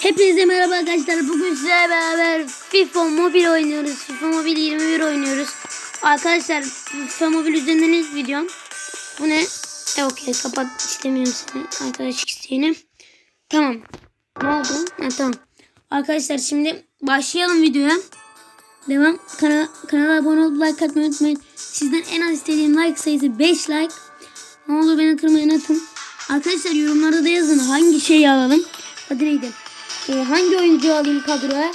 Hepinize merhaba arkadaşlar. Bugün sizlerle beraber FIFA Mobil oynuyoruz. FIFA Mobil 21 oynuyoruz. Arkadaşlar FIFA Mobil üzerinden ilk videom. Bu ne? E okey kapat istemiyorum seni. Arkadaşlık isteğini. Tamam. Ne oldu? Ha, tamam. Arkadaşlar şimdi başlayalım videoya. Devam. Kana kanala abone olup like atmayı unutmayın. Sizden en az istediğim like sayısı 5 like. Ne olur beni kırmayın atın. Arkadaşlar yorumlarda da yazın hangi şeyi alalım. Hadi neydi? Ee, hangi oyuncu alayım kadroya?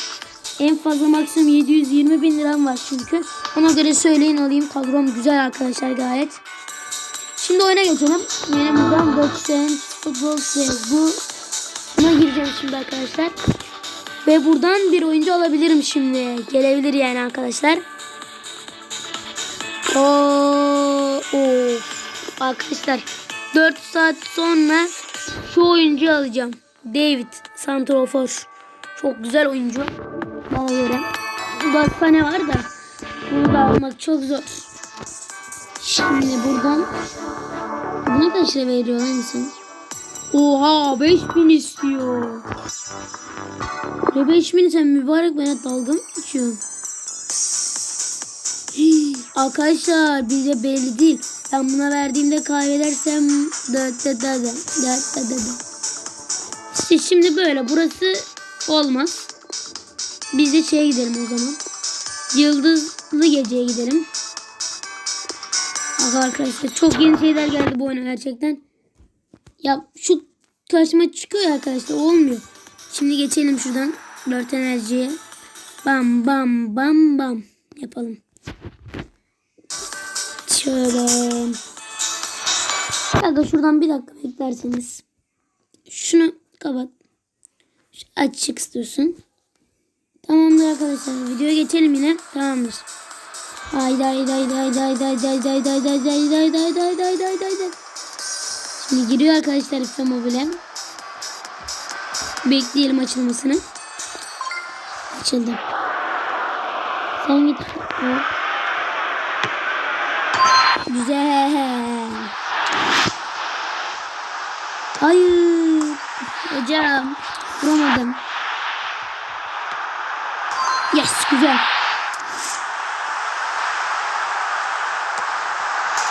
En fazla maksimum 720 bin liram var çünkü. Ona göre söyleyin alayım. Kadrom güzel arkadaşlar gayet. Şimdi oyuna geçelim. Benim buradan Boxen Futbol Sales. Bu buna gireceğim şimdi arkadaşlar. Ve buradan bir oyuncu alabilirim şimdi. Gelebilir yani arkadaşlar. Oo. Arkadaşlar 4 saat sonra şu oyuncuyu alacağım. David Santrofor. Çok güzel oyuncu. Bana göre. Başka ne var da bunu da almak çok zor. Şimdi buradan buna kaç lira veriyor lan insan? Oha 5000 istiyor. Ne 5000 sen mübarek bana dalga mı geçiyorsun? Arkadaşlar bize belli değil. Ben buna verdiğimde kaybedersem da da da da da da da da. İşte şimdi böyle burası olmaz. Biz de şeye gidelim o zaman. Yıldızlı geceye gidelim. Bak arkadaşlar çok yeni şeyler geldi bu oyuna gerçekten. Ya şu karşıma çıkıyor arkadaşlar olmuyor. Şimdi geçelim şuradan 4 enerjiye. Bam bam bam bam yapalım. Şöyle. Da şuradan bir dakika beklerseniz. Şunu kapat. Açık istiyorsun. Tamamdır arkadaşlar. Videoya geçelim yine. Tamamdır. Haydi haydi haydi haydi haydi haydi haydi haydi haydi haydi haydi haydi haydi haydi haydi haydi haydi Şimdi giriyor arkadaşlar FIFA Mobile. Bekleyelim açılmasını. Açıldı. Sen git. Güzel. Hayır. Hocam. Vuramadım. Yes. Güzel.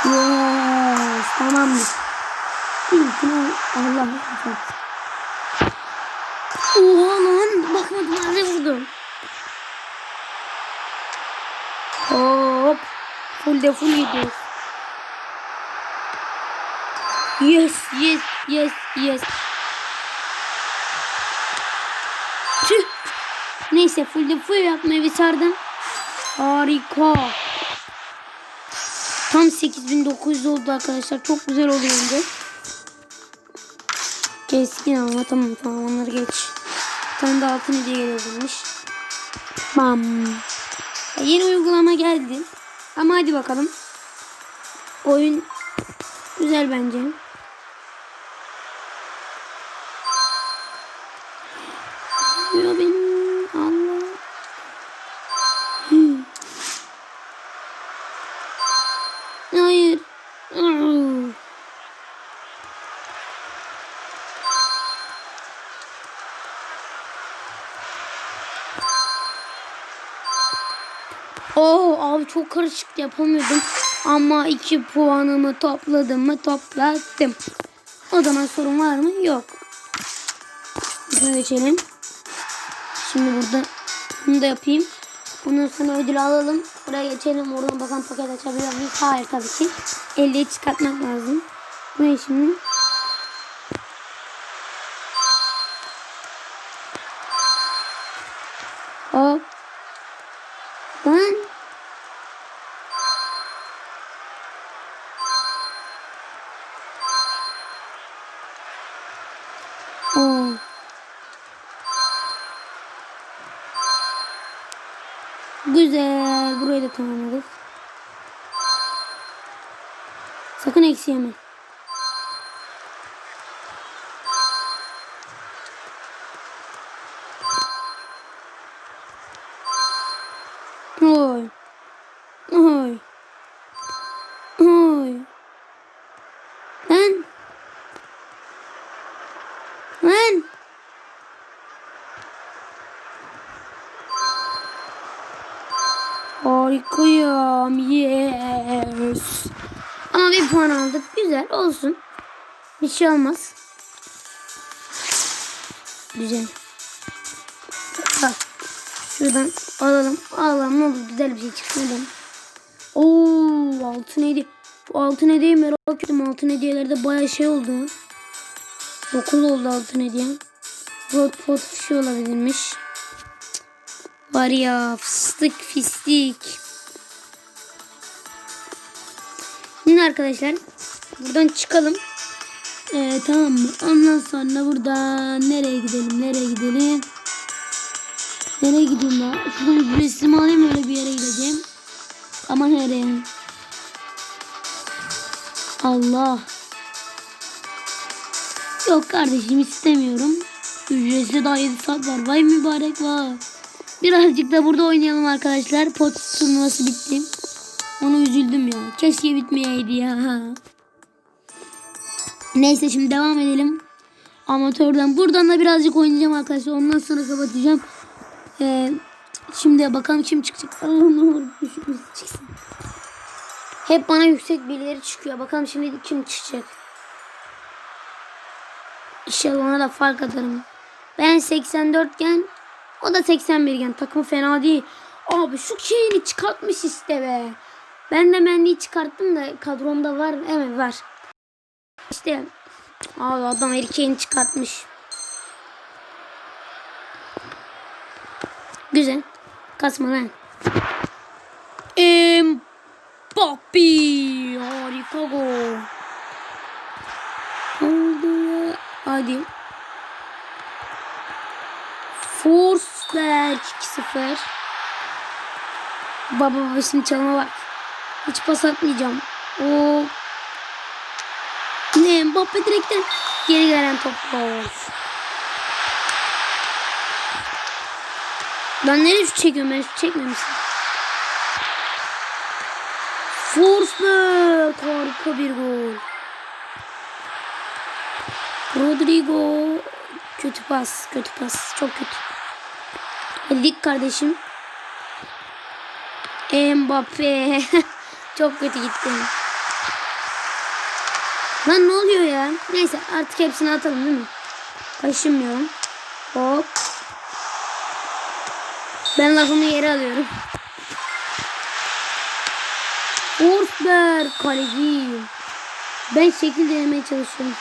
Yes. Tamamdır. İlkine Allah razı Oha lan. Bakmadım. Nerede vurdum? Hop. Full de full gidiyoruz. Yes, yes, yes, yes. Neyse full de full yapmayı başardım. Harika. Tam 8900 oldu arkadaşlar. Çok güzel oluyordu. Keskin ama tamam tamam onları geç. Bir tane de altın hediye gelebilmiş. Bam. Yeni uygulama geldi. Ama hadi bakalım. Oyun güzel bence. Ya benim Allah. Hı. Hayır. Aa. Oo abi çok karışık yapamıyordum. Ama iki puanımı topladım mı topladım. O zaman sorun var mı? Yok. Şöyle geçelim. Şimdi burada bunu da yapayım. Bundan sonra ödül alalım. Buraya geçelim. Oradan bakalım paket açabiliyor muyuz? Hayır tabii ki. 50'yi çıkartmak lazım. Ne şimdi? Güzel. Burayı da tamamladık. Sakın eksi yeme. Oy. Oy. Oy. Lan. Lan. Harikayım. Yes. Ama bir puan aldık. Güzel olsun. Bir şey olmaz. Güzel. Bak. Şuradan alalım. Alalım ne olur güzel bir şey çıksın. Hadi. Oo altın hediye. Bu altın hediyeyi merak ettim. Altın hediyelerde baya şey oldu. 9 oldu altın hediye. Rod pot bir şey olabilirmiş. Var ya fıstık fistik. Şimdi arkadaşlar buradan çıkalım. Ee, tamam mı? Ondan sonra buradan nereye gidelim? Nereye gidelim? Nereye gideyim ya? Şuradan bir resim alayım öyle bir yere gideceğim. Ama nereye? Allah. Yok kardeşim istemiyorum. Ücretsiz daha 7 saat var. Vay mübarek var. Birazcık da burada oynayalım arkadaşlar. Pot turnuvası bitti. Ona üzüldüm ya. Keşke bitmeyeydi ya. Neyse şimdi devam edelim. Amatörden. Buradan da birazcık oynayacağım arkadaşlar. Ondan sonra kapatacağım. Ee, şimdi bakalım kim çıkacak. Allah'ım ne olur birisi çıksın. Hep bana yüksek birileri çıkıyor. Bakalım şimdi kim çıkacak. İnşallah ona da fark atarım. Ben 84 gen o da 81 gen. Takım fena değil. Abi şu şeyini çıkartmış işte be. Ben de mendiyi çıkarttım da kadromda var. Evet var. İşte abi adam erkeğini çıkartmış. Güzel. Kasma lan. Mbappe. Harika gol. Oldu ya. Forsberg 2-0. Baba baba şimdi çalıma bak. Hiç pas atmayacağım. O ne Mbappe direkten geri gelen top gol. Ben nereye şu çekiyorum ben şu çekmemişim. Forsberg harika bir gol. Rodrigo kötü pas kötü pas çok kötü. Dik kardeşim. Mbappe çok kötü gitti. Lan ne oluyor ya? Neyse artık hepsini atalım değil mi? Kaşınmıyorum. Hop. Ben lafımı yere alıyorum. Forsberg kaleci. Ben şekil denemeye çalışıyorum.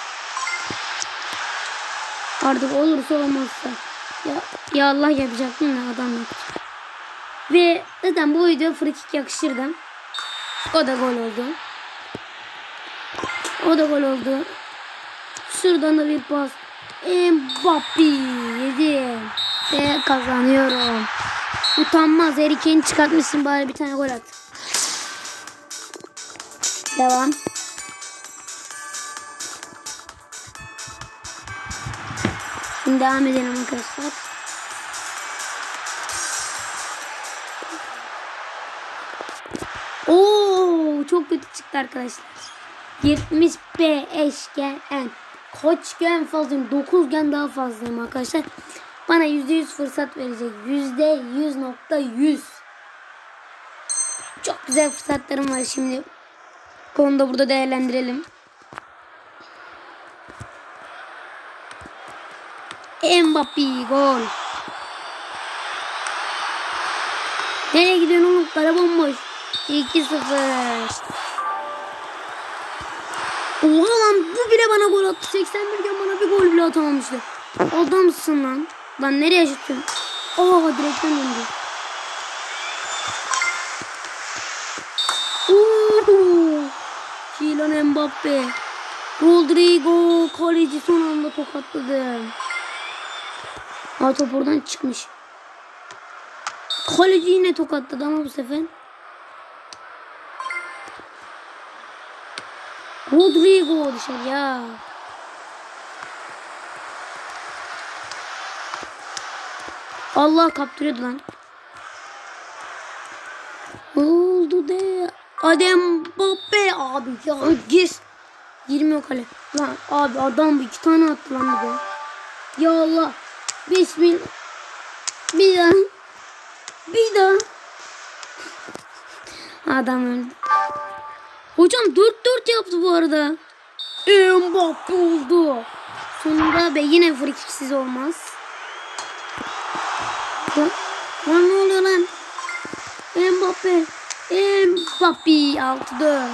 Artık olursa olmazsa. Ya, ya Allah yapacaktım da adam yok. Ve zaten bu video free kick yakışırdı. O da gol oldu. O da gol oldu. Şuradan da bir pas. Mbappe yedi. Ve kazanıyorum. Utanmaz. Harry Kane çıkartmışsın bari bir tane gol at. Devam. Şimdi devam edelim arkadaşlar. Oo çok kötü çıktı arkadaşlar. 75 gen. Kaç gen fazlayım? 9 gen daha fazlayım arkadaşlar. Bana %100 fırsat verecek. %100.100. Çok güzel fırsatlarım var şimdi. Onu da burada değerlendirelim. Mbappe gol. Nereye gidiyorsun oğlum? Kara bomboş. 2-0. Oha lan bu bile bana gol attı. 81 gen bana bir gol bile atamamıştı. Adamsın lan. Lan nereye şutun? Aa direkten döndü. Oo! Kylian Mbappe. Rodrigo kaleci son anda tokatladı. Aa top oradan çıkmış. Kaleci yine tokatladı ama bu sefer. Rodrigo dışarı ya. Allah kaptırıyordu lan. Oldu de? Adem Mbappe abi ya gir. 20 o kale. Lan abi adam bu iki tane attı lan bir. Ya Allah. Bismillah. Bir daha. Bir daha. Adam öldü. Hocam 4-4 yaptı bu arada. Mbappe oldu. Sonunda be yine friksiz olmaz. Lan, lan ne oluyor lan? Mbappe. Mbappe 6-4.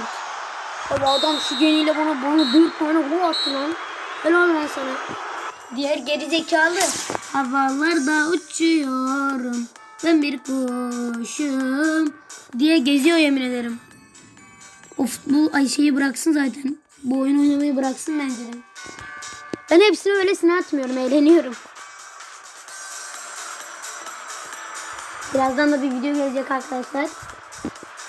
Abi adam şu geniyle bana bana 4 tane gol attı lan. Helal lan sana. Diğer geri zekalı. Havalarda uçuyorum. Ben bir kuşum. Diye geziyor yemin ederim. Of bu ay şeyi bıraksın zaten. Bu oyun oynamayı bıraksın bence de. Ben hepsini öylesine atmıyorum. Eğleniyorum. Birazdan da bir video gelecek arkadaşlar.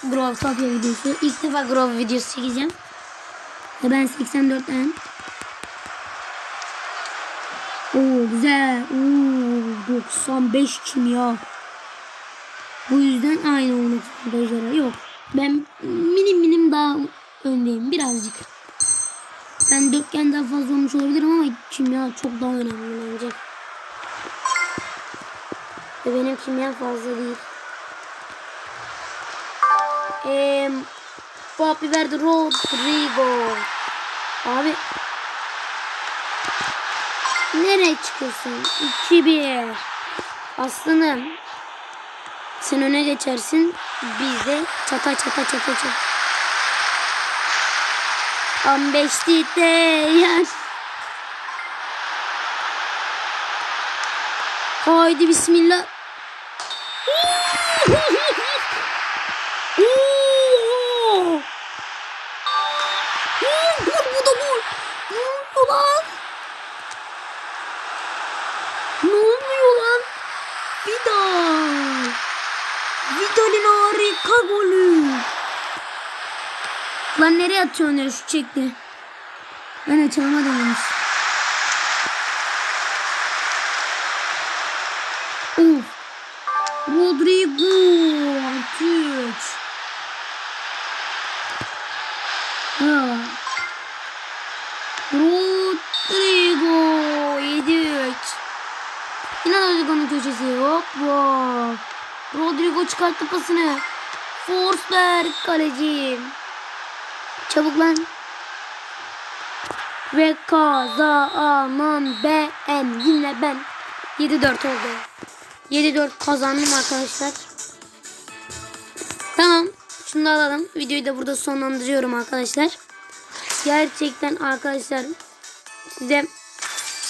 Grove Sofya videosu. İlk defa Grove videosu çekeceğim. Ve ben 84'ten. Oo güzel. Oo 95 kimya. Bu yüzden aynı olmak zorunda Yok. Ben öndeyim birazcık. Ben dörtgen daha fazla olmuş olabilirim ama kimya çok daha önemli bence. Ve benim kimyam fazla değil. Eee Bobby verdi Rodrigo. Abi Nereye çıkıyorsun? 2-1. Aslanım. Sen öne geçersin. Biz de çata çata çata çata. 15 de yer. Haydi bismillah. Oo! Oo, Gol bu da gol. Ne oluyor lan? Ne oluyor lan? Vidal. Vidal'in harika golü. Lan nereye atıyorsun ya şu çekti. Ben açılma dememiş. Of. Rodrigo. Artık. Ha. Rodrigo. 7-3. Yine Rodrigo'nun köşesi. Hop. Wow. Rodrigo çıkarttı pasını. Forsberg kaleci. Çabuk lan. Ve kazanan ben. Yine ben. 7-4 oldu. 7-4 kazandım arkadaşlar. Tamam. Şunu da alalım. Videoyu da burada sonlandırıyorum arkadaşlar. Gerçekten arkadaşlar size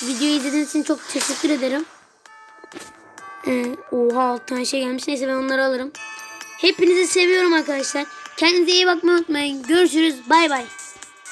videoyu izlediğiniz için çok teşekkür ederim. Ee, oha alt tane şey gelmiş. Neyse ben onları alırım. Hepinizi seviyorum arkadaşlar. Kendinize iyi bakmayı unutmayın. Görüşürüz. Bay bay.